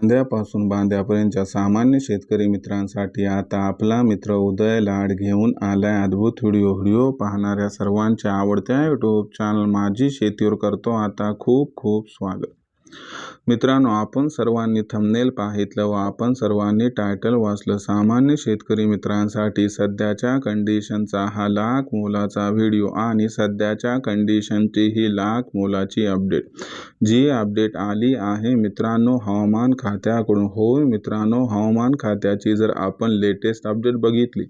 बांद्यापासून बांद्यापर्यंतच्या सामान्य शेतकरी मित्रांसाठी आता आपला मित्र उदय लाड घेऊन आलाय अद्भुत व्हिडिओ. व्हिडिओ पाहणाऱ्या सर्वांच्या आवडत्या यूट्यूब चॅनल माझी शेतीवर करतो. आता खूप खूप स्वागत. मित्रांनो आपण सर्वांनी थंबनेल पाहितलं व आपण सर्वांनी टायटल वाचलं. सामान्य शेतकरी मित्रांसाठी सध्याच्या कंडिशनचा हा लाख मोलाचा व्हिडिओ आणि सध्याच्या कंडिशनची ही लाख मोलाची अपडेट जी अपडेट आली आहे मित्रांनो हवामान खात्याकडून. हो मित्रांनो हवामान खात्याची जर आपण लेटेस्ट अपडेट बघितली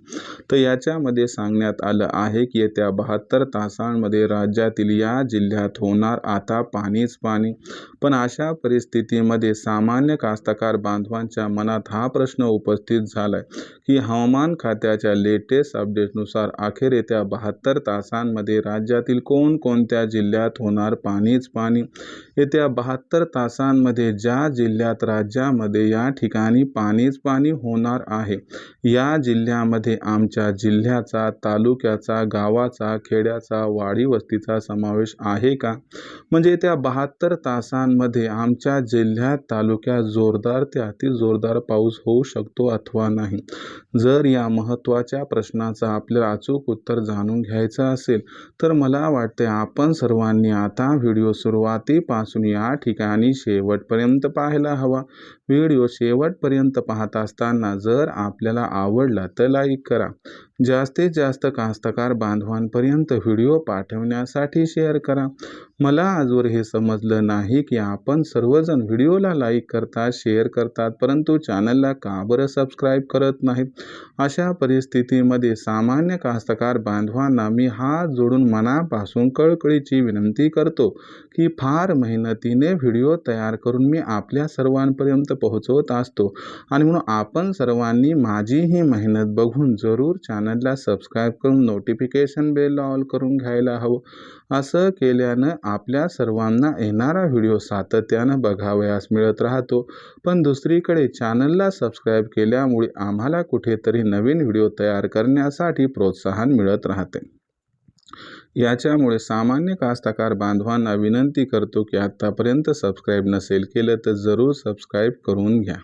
तर याच्यामध्ये सांगण्यात आलं आहे की येत्या बहात्तर तासांमध्ये राज्यातील या जिल्ह्यात होणार आता पाणीच पाणी. पण अशा परिस्थितीमध्ये सामान्य कास्तकार बांधवांच्या मनात हा प्रश्न उपस्थित झालाय की हवामान खात्याच्या लेटेस्ट अपडेटनुसार अखेर येत्या बहात्तर तासांमध्ये राज्यातील कोणकोणत्या जिल्ह्यात होणार पाणीच पाणी? येत्या बहात्तर तासांमध्ये ज्या जिल्ह्यात राज्यामध्ये या ठिकाणी पाणीच पाणी होणार आहे या जिल्ह्यामध्ये आमच्या जिल्ह्याचा तालुक्याचा गावाचा खेड्याचा वाडी वस्तीचा समावेश आहे का? म्हणजे त्या बहात्तर तासांमध्ये आमच्या जिल्ह्यात तालुक्यात जोरदार ते अति जोरदार पाऊस होऊ शकतो अथवा नाही? जर या महत्त्वाच्या प्रश्नाचा आपल्याला अचूक उत्तर जाणून घ्यायचं असेल तर मला वाटते आपण सर्वांनी आता व्हिडिओ सुरुवातीपासून या ठिकाणी शेवटपर्यंत पाहायला हवा. व्हिडिओ शेवटपर्यंत पाहत असताना जर आपल्याला आवडला तर लाईक करा. जास्तीत जास्त कास्तकार बांधवांपर्यंत व्हिडिओ पाठवण्यासाठी शेअर करा. मला आजवर हे समजलं नाही की आपण सर्वजण व्हिडिओला लाईक करतात शेअर करतात परंतु चॅनलला का बरं सबस्क्राईब करत नाहीत? अशा परिस्थितीमध्ये सामान्य कास्तकार बांधवांना मी हात जोडून मनापासून कळकळीची विनंती करतो की फार मेहनतीने व्हिडिओ तयार करून मी आपल्या सर्वांपर्यंत पोहोचवत असतो. आणि म्हणून आपण सर्वांनी माझी ही मेहनत बघून जरूर चॅनल चॅनलला सबस्क्राईब करून नोटिफिकेशन बेल ऑल करून घ्यायला हवं. असं केल्यानं आपल्या सर्वांना येणारा व्हिडिओ सातत्यानं बघावयास मिळत राहतो. पण दुसरीकडे चॅनलला सबस्क्राईब केल्यामुळे आम्हाला कुठेतरी नवीन व्हिडिओ तयार करण्यासाठी प्रोत्साहन मिळत राहते. याच्यामुळे सामान्य कास्तकार बांधवांना विनंती करतो की आत्तापर्यंत सबस्क्राईब नसेल केलं तर जरूर सबस्क्राईब करून घ्या.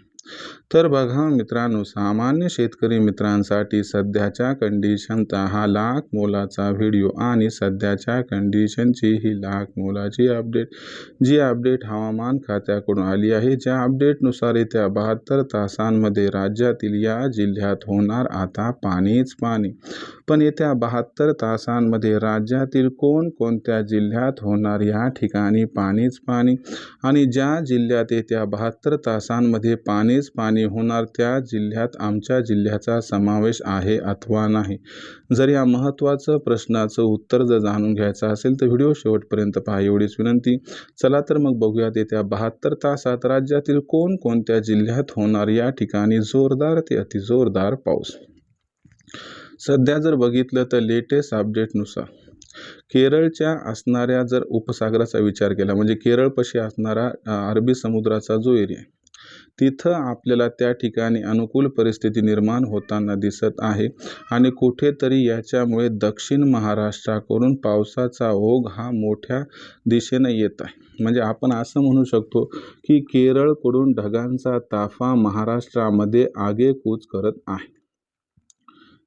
तर बघा मित्रांनो सामान्य शेतकरी मित्रांसाठी सध्याच्या कंडिशनचा हा लाख मोलाचा व्हिडिओ आणि सध्याच्या कंडिशनची ही लाख मोलाची अपडेट जी अपडेट हवामान खात्याकडून आली आहे ज्या अपडेटनुसार येत्या बहात्तर तासांमध्ये राज्यातील या जिल्ह्यात होणार आता पाणीच पाणी. पण येत्या बहात्तर तासांमध्ये राज्यातील कोणकोणत्या जिल्ह्यात होणार या ठिकाणी पाणीच पाणी? आणि ज्या जिल्ह्यात येत्या बहात्तर तासांमध्ये पाणीच पाणी होणार त्या जिल्ह्यात आमच्या जिल्ह्याचा समावेश आहे अथवा नाही? जर या महत्त्वाचं प्रश्नाचं उत्तर जर जाणून घ्यायचं असेल तर व्हिडिओ शेवटपर्यंत पहा एवढीच विनंती. चला तर मग बघूयात येत्या बहात्तर तासात राज्यातील कोणकोणत्या जिल्ह्यात होणार या ठिकाणी जोरदार ते अतिजोरदार पाऊस? सध्या जर बघितलं तर लेटेस्ट अपडेटनुसार केरळच्या असणाऱ्या जर उपसागराचा विचार केला म्हणजे केरळपाशी असणारा अरबी समुद्राचा जो एरिया आहे तिथं आपल्याला त्या ठिकाणी अनुकूल परिस्थिती निर्माण होताना दिसत आहे आणि कुठेतरी याच्यामुळे दक्षिण महाराष्ट्राकडून पावसाचा ओघ हा मोठ्या दिशेनं येत आहे. म्हणजे आपण असं म्हणू शकतो की केरळकडून ढगांचा ताफा महाराष्ट्रामध्ये आगेकूच करत आहे.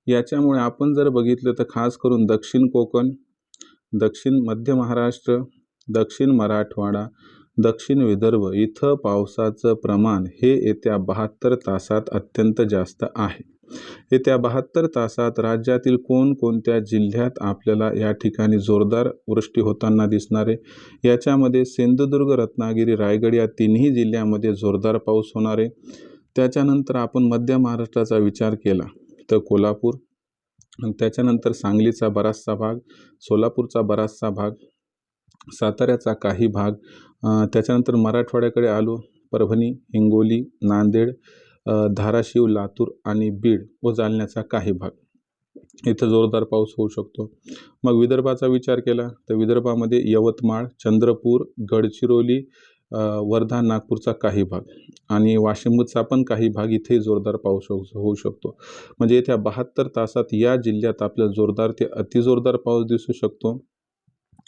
याच्यामुळे आपण जर बघितलं तर खास करून दक्षिण कोकण दक्षिण मध्य महाराष्ट्र दक्षिण मराठवाडा दक्षिण विदर्भ इथं पावसाचं प्रमाण हे येत्या बहात्तर तासात अत्यंत जास्त आहे. येत्या बहात्तर तासात राज्यातील कोणकोणत्या जिल्ह्यात आपल्याला या ठिकाणी जोरदार वृष्टी होताना दिसणार आहे? याच्यामध्ये सिंधुदुर्ग रत्नागिरी रायगड या तिन्ही जिल्ह्यामध्ये जोरदार पाऊस होणार आहे. त्याच्यानंतर आपण मध्य महाराष्ट्राचा विचार केला तर कोल्हापूर त्याच्यानंतर सांगलीचा बराचसा भाग सोलापूरचा बराचसा भाग साताऱ्याचा काही भाग त्याच्यानंतर मराठवाड्याकडे आलो. परभणी हिंगोली नांदेड धाराशिव लातूर आणि बीड व जालन्याचा काही भाग. इथं जोरदार पाऊस होऊ शकतो. मग विदर्भाचा विचार केला तर विदर्भामध्ये यवतमाळ चंद्रपूर गडचिरोली वर्धा नागपूरचा काही भाग आणि वाशिमचा पण काही भाग इथे जोरदार पाऊस होऊ शकतो. म्हणजे येत्या बहात्तर तासात या जिल्ह्यात आपल्याला जोरदार ते अतिजोरदार पाऊस दिसू शकतो.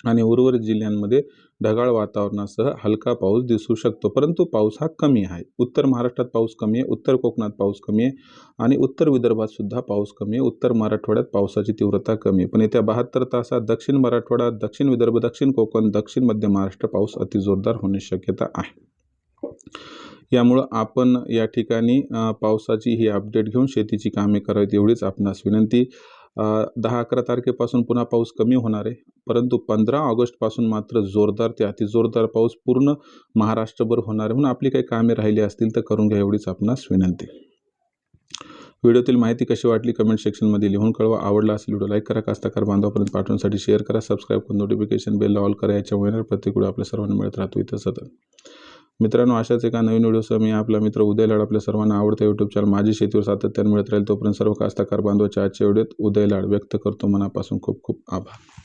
आणि उर्वरित जिल्ह्यांमध्ये ढगाळ वातावरणासह हलका पाऊस दिसू शकतो. परंतु पाऊस हा कमी आहे. उत्तर महाराष्ट्रात पाऊस कमी आहे. उत्तर कोकणात पाऊस कमी आहे. आणि उत्तर विदर्भात सुद्धा पाऊस कमी आहे. उत्तर मराठवाड्यात पावसाची तीव्रता कमी आहे. पण येत्या बहात्तर तासात दक्षिण मराठवाडा दक्षिण विदर्भ दक्षिण कोकण दक्षिण मध्य महाराष्ट्र पाऊस अतिजोरदार होण्याची शक्यता आहे. यामुळं आपण या ठिकाणी पावसाची ही अपडेट घेऊन शेतीची कामे करावीत एवढीच आपणास विनंती. दहा अकरा तारखेपासून पुन्हा पाऊस कमी होणार आहे. परंतु पंधरा ऑगस्टपासून मात्र जोरदार ते अतिजोरदार पाऊस पूर्ण महाराष्ट्रभर होणार आहे. म्हणून आपली काही कामे राहिली असतील तर करून घ्या एवढीच आपणास विनंती. व्हिडिओतील माहिती कशी वाटली कमेंट सेक्शनमध्ये लिहून कळवा. आवडला असेल व्हिडिओ लाईक करा. कास्ताकार बांधवापर्यंत पाठवण्यासाठी शेअर करा. सबस्क्राईब करून नोटिफिकेशन बेल ऑल करा. याच्यामुळे प्रत्येक व्हिडिओ आपल्या सर्वांना मिळत राहतो. इथं सतत. मित्रांनो अशाच एका नवीन व्हिडिओसह मी आपला मित्र उदय लाड आपल्या सर्वांना आवडतं यूट्यूब चॅनल माझी शेतीवर सातत्याने मिळत राहील तोपर्यंत सर्व कास्तकार बांधवाच्या आजच्या व्हिडिओत उदय लाड व्यक्त करतो. मनापासून खूप खूप आभार.